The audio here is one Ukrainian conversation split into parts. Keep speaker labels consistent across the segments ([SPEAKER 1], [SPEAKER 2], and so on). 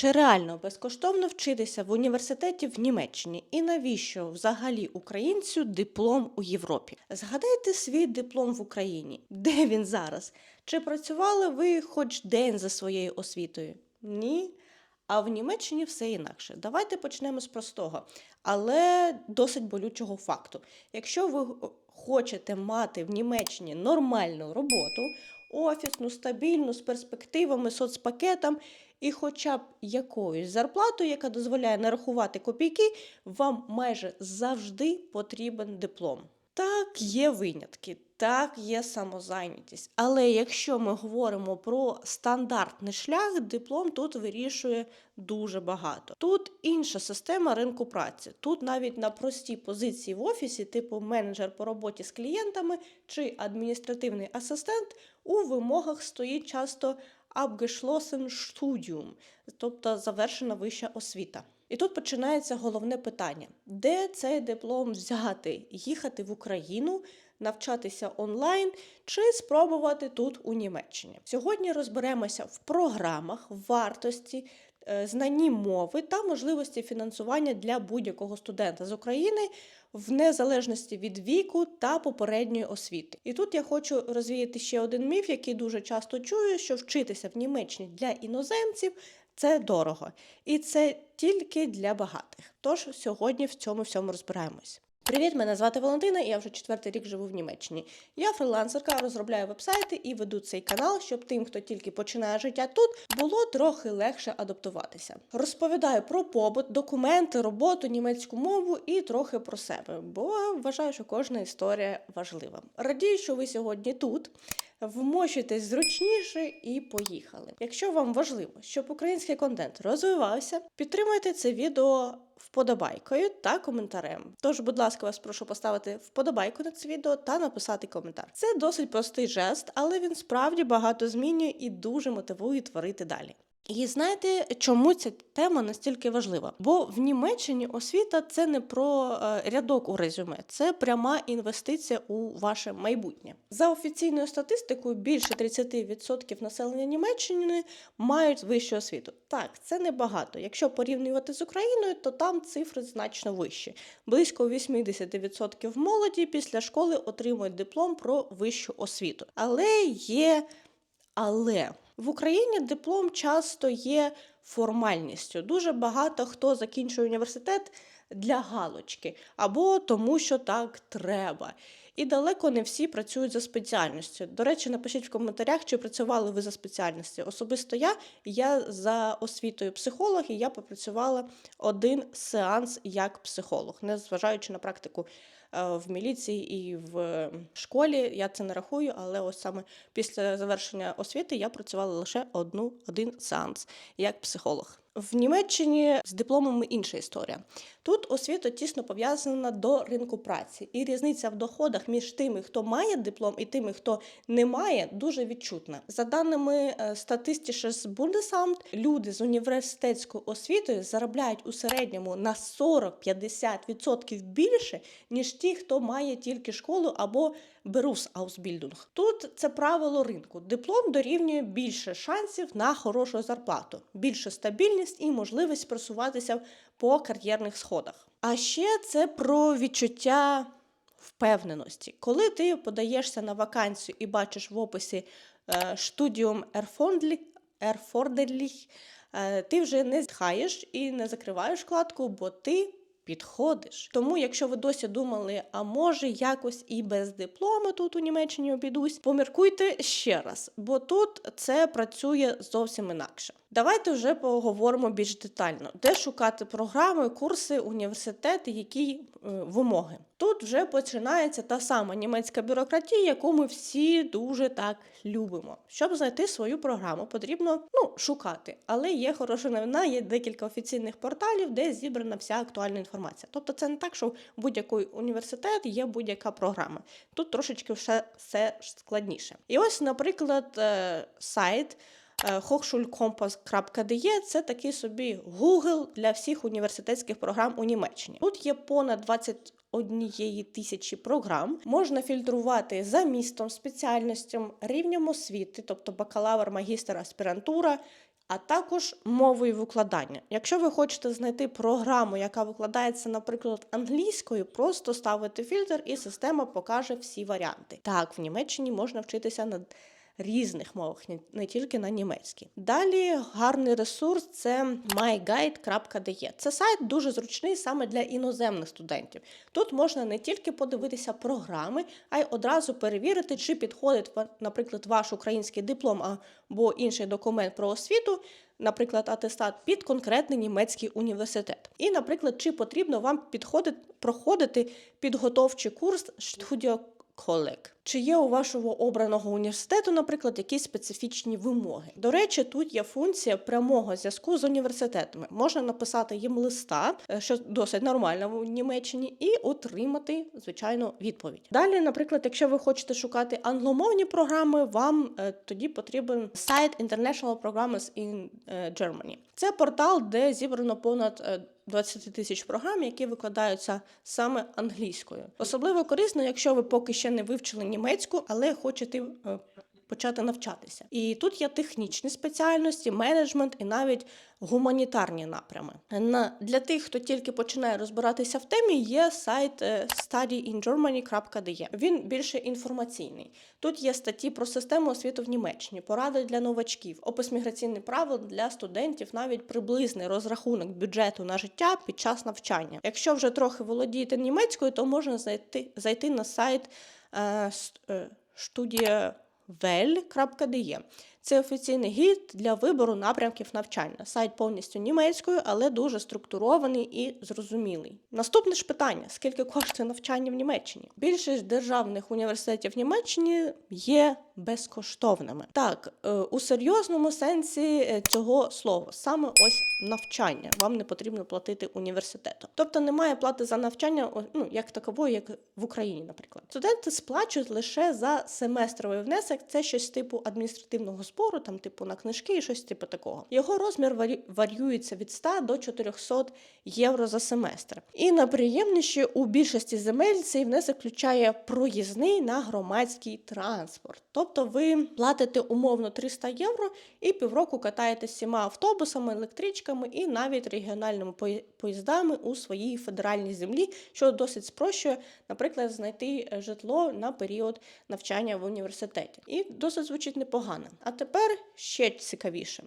[SPEAKER 1] Чи реально безкоштовно вчитися в університеті в Німеччині? І навіщо взагалі українцю диплом у Європі? Згадайте свій диплом в Україні. Де він зараз? Чи працювали ви хоч день за своєю освітою? Ні. А в Німеччині все інакше. Давайте почнемо з простого, але досить болючого факту. Якщо ви хочете мати в Німеччині нормальну роботу, офісну, стабільну, з перспективами, соцпакетом і хоча б якоюсь зарплатою, яка дозволяє нарахувати копійки, вам майже завжди потрібен диплом. Так, є винятки, так, є самозайнятість. Але якщо ми говоримо про стандартний шлях, диплом тут вирішує дуже багато. Тут інша система ринку праці. Тут навіть на простій позиції в офісі, типу менеджер по роботі з клієнтами чи адміністративний асистент, у вимогах стоїть часто abgeschlossen Studium, тобто завершена вища освіта. І тут починається головне питання: де цей диплом взяти? Їхати в Україну, навчатися онлайн чи спробувати тут у Німеччині? Сьогодні розберемося в програмах, вартості, е, знанні мови та можливості фінансування для будь-якого студента з України в незалежності від віку та попередньої освіти. І тут я хочу розвіяти ще один міф, який дуже часто чую, що вчитися в Німеччині для іноземців це дорого. І це тільки для багатих. Тож сьогодні в цьому всьому розбираємось. Привіт, мене звати Валентина, і я вже четвертий рік живу в Німеччині. Я фрилансерка, розробляю вебсайти і веду цей канал, щоб тим, хто тільки починає життя тут, було трохи легше адаптуватися. Розповідаю про побут, документи, роботу, німецьку мову і трохи про себе, бо вважаю, що кожна історія важлива. Радію, що ви сьогодні тут. Вмощуйтесь зручніше і поїхали. Якщо вам важливо, щоб український контент розвивався, підтримуйте це відео вподобайкою та коментарем. Тож, будь ласка, вас прошу поставити вподобайку на це відео та написати коментар. Це досить простий жест, але він справді багато змінює і дуже мотивує творити далі. І знаєте, чому ця тема настільки важлива? Бо в Німеччині освіта це не про е, рядок у резюме, це пряма інвестиція у ваше майбутнє. За офіційною статистикою, більше 30% населення Німеччини мають вищу освіту. Так, це небагато. Якщо порівнювати з Україною, то там цифри значно вищі. Близько 80% молоді після школи отримують диплом про вищу освіту. Але є але. В Україні диплом часто є формальністю. Дуже багато хто закінчує університет для галочки або тому, що так треба. І далеко не всі працюють за спеціальністю. До речі, напишіть в коментарях, чи працювали ви за спеціальністю. Особисто я, я за освітою психолог, і я попрацювала один сеанс як психолог, незважаючи на практику в міліції і в школі. Я це не рахую, але ось саме після завершення освіти я працювала лише одну один сеанс як психолог. В Німеччині з дипломами інша історія. Тут освіта тісно пов'язана до ринку праці, і різниця в доходах між тими, хто має диплом, і тими, хто не має, дуже відчутна. За даними е, Statistisches Bundesamt, люди з університетською освітою заробляють у середньому на 40-50% більше, ніж ті, хто має тільки школу або Berufsausbildung. Тут це правило ринку. Диплом дорівнює більше шансів на хорошу зарплату, більше стабільність і можливість просуватися по кар'єрних сходах. А ще це про відчуття впевненості. Коли ти подаєшся на вакансію і бачиш в описі Studium Erforderlich, е, ти вже не зітхаєш і не закриваєш вкладку, бо ти підходиш. Тому, якщо ви досі думали, а може якось і без диплому тут у Німеччині обійдусь, поміркуйте ще раз, бо тут це працює зовсім інакше. Давайте вже поговоримо більш детально, де шукати програми, курси, університети, які е, вимоги. Тут вже починається та сама німецька бюрократія, яку ми всі дуже так любимо. Щоб знайти свою програму, потрібно ну, шукати. Але є хороша новина, є декілька офіційних порталів, де зібрана вся актуальна інформація. Тобто, це не так, що будь-який університет є будь-яка програма. Тут трошечки все, все складніше. І ось, наприклад, е, сайт. Hochschulkompass.de – це такий собі Google для всіх університетських програм у Німеччині. Тут є понад 21 тисячі програм. Можна фільтрувати за містом, спеціальностям, рівнем освіти, тобто бакалавр, магістр, аспірантура. а також мовою викладання. Якщо ви хочете знайти програму, яка викладається, наприклад, англійською, просто ставите фільтр, і система покаже всі варіанти. Так, в Німеччині можна вчитися на різних мовах, не- тільки на німецькій. Далі гарний ресурс це myguide.de. Це сайт дуже зручний саме для іноземних студентів. Тут можна не тільки подивитися програми, а й одразу перевірити, чи підходить, наприклад, ваш український диплом або інший документ про освіту, наприклад, атестат під конкретний німецький університет. І, наприклад, чи потрібно вам підходити проходити підготовчий курс Studio колег. Чи є у вашого обраного університету, наприклад, якісь специфічні вимоги? До речі, тут є функція прямого зв'язку з університетами. Можна написати їм листа, е, що досить нормально в Німеччині, і отримати звичайно відповідь. Далі, наприклад, якщо ви хочете шукати англомовні програми, вам е, тоді потрібен сайт International Programs in е, Germany. Це портал, де зібрано понад 20 тисяч програм, які викладаються саме англійською. Особливо корисно, якщо ви поки ще не вивчили німецьку, але хочете е, почати навчатися. І тут є технічні спеціальності, менеджмент і навіть гуманітарні напрями. Для тих, хто тільки починає розбиратися в темі, є сайт е, studyingermany.de. Він більше інформаційний. Тут є статті про систему освіти в Німеччині, поради для новачків, опис міграційних правил для студентів, навіть приблизний розрахунок бюджету на життя під час навчання. Якщо вже трохи володієте німецькою, то можна зайти, зайти на сайт е, е, Це офіційний гід для вибору напрямків навчання. Сайт повністю німецькою, але дуже структурований і зрозумілий. Наступне ж питання: скільки коштує навчання в Німеччині? Більшість державних університетів в Німеччині є безкоштовними. Так, е, у серйозному сенсі е, цього слова саме ось навчання. Вам не потрібно платити університету. Тобто немає плати за навчання, ну як такової, як в Україні, наприклад. Студенти сплачують лише за семестровий внесок. Це щось типу адміністративного збору, там типу на книжки і щось типу такого. Його розмір варі- від 100 до 400 євро за семестр. І найприємніше у більшості земель цей внесок включає проїзний на громадський транспорт. Тобто ви платите умовно 300 євро і півроку катаєтесь всіма автобусами, електричками і навіть регіональними поїздами у своїй федеральній землі, що досить спрощує, наприклад, знайти е, житло на період навчання в університеті. І досить звучить непогано. А тепер ще цікавіше.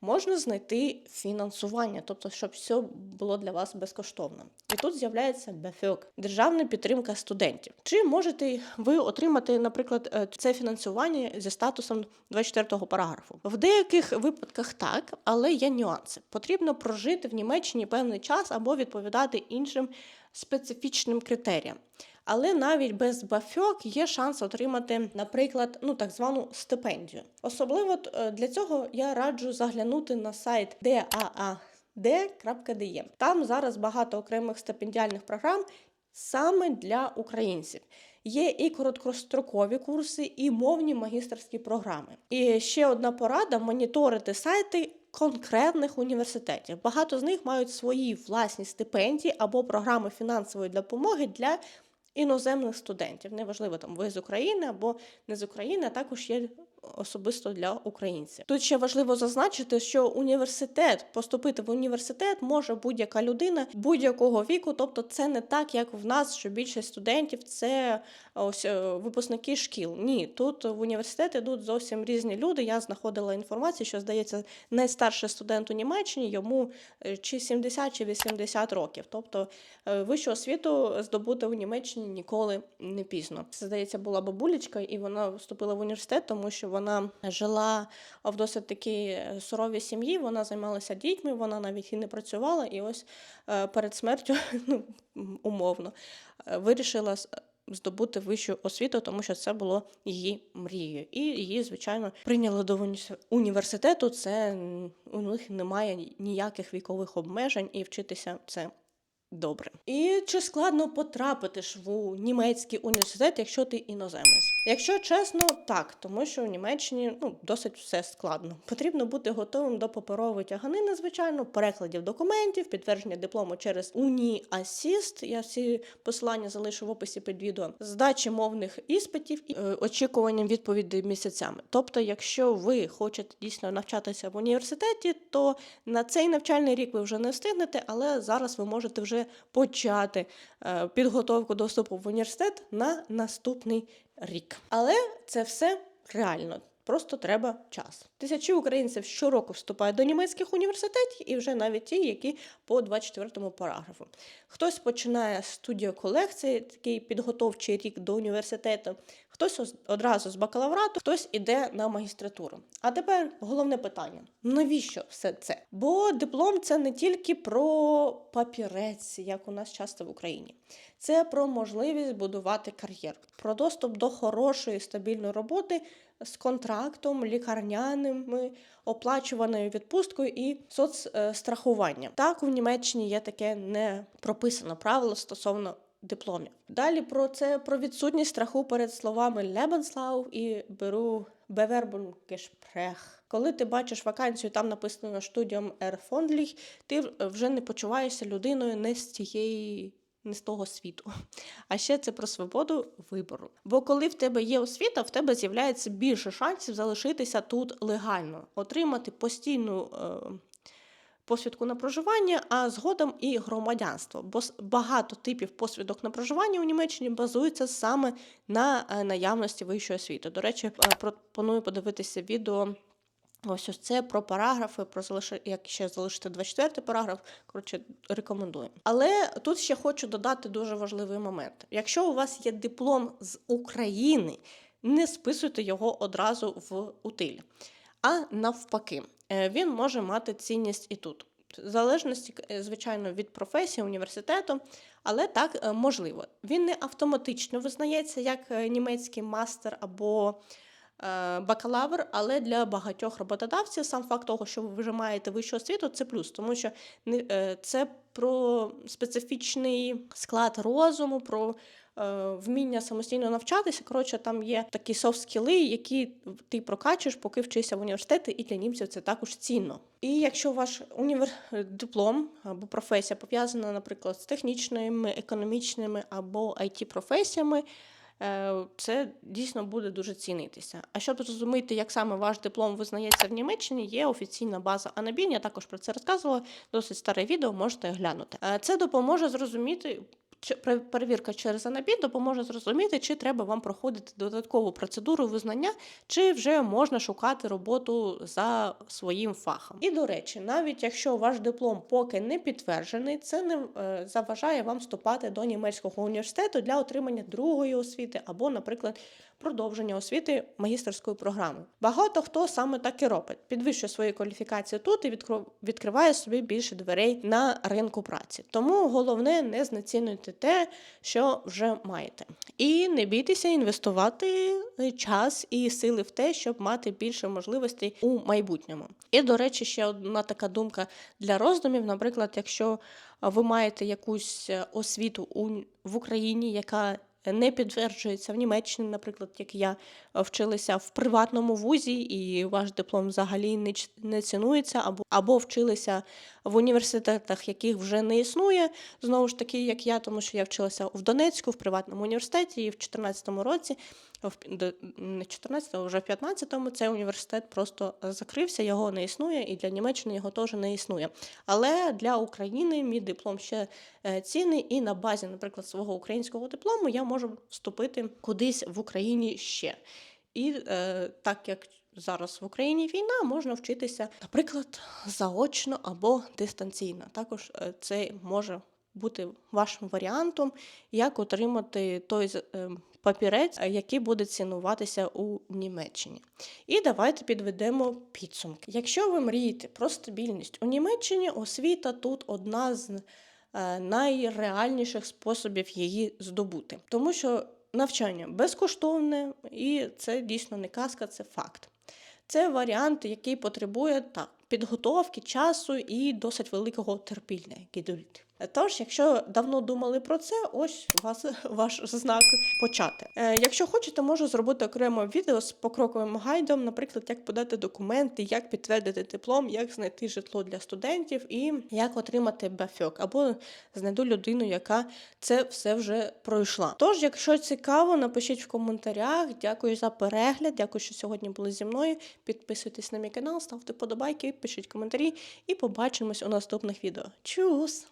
[SPEAKER 1] Можна знайти фінансування, тобто, щоб все було для вас безкоштовно. І тут з'являється БФОК – державна підтримка студентів. Чи можете ви отримати, наприклад, е, це фінансування зі статусом 24 параграфу? В деяких випадках так, але є нюанси. Потрібно прожити в Німеччині певний час або відповідати іншим специфічним критеріям. Але навіть без бафьок є шанс отримати, наприклад, ну так звану стипендію. Особливо е, для цього я раджу заглянути на сайт DAAD.de. Там зараз багато окремих стипендіальних програм саме для українців. Є і короткострокові курси, і мовні магістерські програми. І ще одна порада: моніторити сайти конкретних університетів. Багато з них мають свої власні стипендії або програми фінансової допомоги для іноземних студентів. Неважливо, там ви з України або не з України, а також є особисто для українців. Тут ще важливо зазначити, що університет поступити в університет може будь-яка людина будь-якого віку. Тобто, це не так, як в нас, що більшість студентів це ось е, випускники шкіл. Ні, тут в університет ідуть зовсім різні люди. Я знаходила інформацію, що здається, найстарший студент у Німеччині йому е, чи 70, чи 80 років. Тобто е, вищу освіту здобути в Німеччині ніколи не пізно. Це здається, була бабулечка, і вона вступила в університет, тому що вона жила в досить такій е, суровій сім'ї. Вона займалася дітьми, вона навіть і не працювала. І ось е, перед смертю, ну умовно, е, вирішила здобути вищу освіту, тому що це було її мрією. І її, звичайно, прийняли до уні- університету. Це у них немає ніяких вікових обмежень, і вчитися це добре. І чи складно потрапити ж в німецький університет, якщо ти іноземець? Якщо чесно, так, тому що в Німеччині ну, досить все складно. Потрібно бути готовим до паперової тяганини, звичайно, перекладів документів, підтвердження диплому через Уні Асіст. Я всі посилання залишу в описі під відео, здачі мовних іспитів і е, очікуванням відповідей місяцями. Тобто, якщо ви хочете дійсно навчатися в університеті, то на цей навчальний рік ви вже не встигнете, але зараз ви можете вже почати е, підготовку до вступу в університет на наступний рік. Але це все реально. Просто треба час. Тисячі українців щороку вступають до німецьких університетів, і вже навіть ті, які по 24 параграфу. Хтось починає студію колекції, такий підготовчий рік до університету, хтось ос- одразу з бакалаврату, хтось іде на магістратуру. А тепер головне питання: навіщо все це? Бо диплом це не тільки про папірець, як у нас часто в Україні. Це про можливість будувати кар'єру, про доступ до хорошої стабільної роботи з контрактом, лікарняними, оплачуваною відпусткою і соцстрахуванням. Так, у Німеччині є таке не прописане правило стосовно дипломів. Далі про це про відсутність страху перед словами Lebenslauf і беру Bewerbungsgespräch. Коли ти бачиш вакансію, там написано Studium Erfondlich, ти вже не почуваєшся людиною не з тієї не з того світу. А ще це про свободу вибору. Бо коли в тебе є освіта, в тебе з'являється більше шансів залишитися тут легально, отримати постійну. Е- Посвідку на проживання, а згодом і громадянство. Бо багато типів посвідок на проживання у Німеччині базуються саме на е, наявності вищої освіти. До речі, е, пропоную подивитися відео Ось ось це про параграфи, про залиши, як ще залишити 24 параграф. Коротше, рекомендую. Але тут ще хочу додати дуже важливий момент. Якщо у вас є диплом з України, не списуйте його одразу в утиль. А навпаки, е, він може мати цінність і тут. В залежності, е, звичайно, від професії, університету, але так е, можливо. Він не автоматично визнається як німецький мастер або бакалавр, але для багатьох роботодавців сам факт того, що ви вже маєте вищу освіту, це плюс, тому що е, це про специфічний склад розуму, про е, вміння самостійно навчатися. Коротше, там є такі софт-скіли, які ти прокачуєш, поки вчишся в університеті, і для німців це також цінно. І якщо ваш універ... диплом або професія пов'язана, наприклад, з технічними, економічними або it професіями е, це дійсно буде дуже цінитися. А щоб зрозуміти, як саме ваш диплом визнається в Німеччині, є офіційна база Анабін. Я також про це розказувала. Досить старе відео, можете глянути. Е, Це допоможе зрозуміти. Перевірка через Анабін допоможе зрозуміти, чи треба вам проходити додаткову процедуру визнання, чи вже можна шукати роботу за своїм фахом. І до речі, навіть якщо ваш диплом поки не підтверджений, це не е, заважає вам вступати до німецького університету для отримання другої освіти або, наприклад, продовження освіти магістерської програми. Багато хто саме так і робить, підвищує свою кваліфікацію тут і відкриває собі більше дверей на ринку праці. Тому головне не знецінуйте те, що вже маєте. І не бійтеся інвестувати час і сили в те, щоб мати більше можливостей у майбутньому. І, до речі, ще одна така думка для роздумів. Наприклад, якщо ви маєте якусь е, освіту в Україні, яка не підтверджується в Німеччині, наприклад, як я вчилася вчилися в приватному вузі, і ваш диплом взагалі не, не цінується, або, або вчилися в університетах, яких вже не існує. Знову ж таки, як я, тому що я вчилася в Донецьку в приватному університеті, і в 2014 році, в 14, а вже в 15-му, цей університет просто закрився, його не існує, і для Німеччини його теж не існує. Але для України мій диплом ще е, цінний, і на базі, наприклад, свого українського диплому я можу вступити кудись в Україні ще. І е, так як зараз в Україні війна, можна вчитися, наприклад, заочно або дистанційно. Також е, це може бути вашим варіантом, як отримати той з- е, папірець, е, який буде цінуватися у Німеччині. І давайте підведемо підсумки. Якщо ви мрієте про стабільність у Німеччині, освіта тут одна з е, найреальніших способів її здобути, тому що навчання безкоштовне, і це дійсно не казка, це факт. Це варіант, який потребує так, підготовки, часу і досить великого терпіння, Geduld. Тож, якщо давно думали про це, ось у вас ваш знак почати. Е, якщо хочете, можу зробити окремо відео з покроковим гайдом, наприклад, як подати документи, як підтвердити диплом, як знайти житло для студентів і як отримати бафьок, або знайду людину, яка це все вже пройшла. Тож, якщо цікаво, напишіть в коментарях. Дякую за перегляд. Дякую, що сьогодні були зі мною. Підписуйтесь на мій канал, ставте подобайки, пишіть коментарі і побачимось у наступних відео. Чус!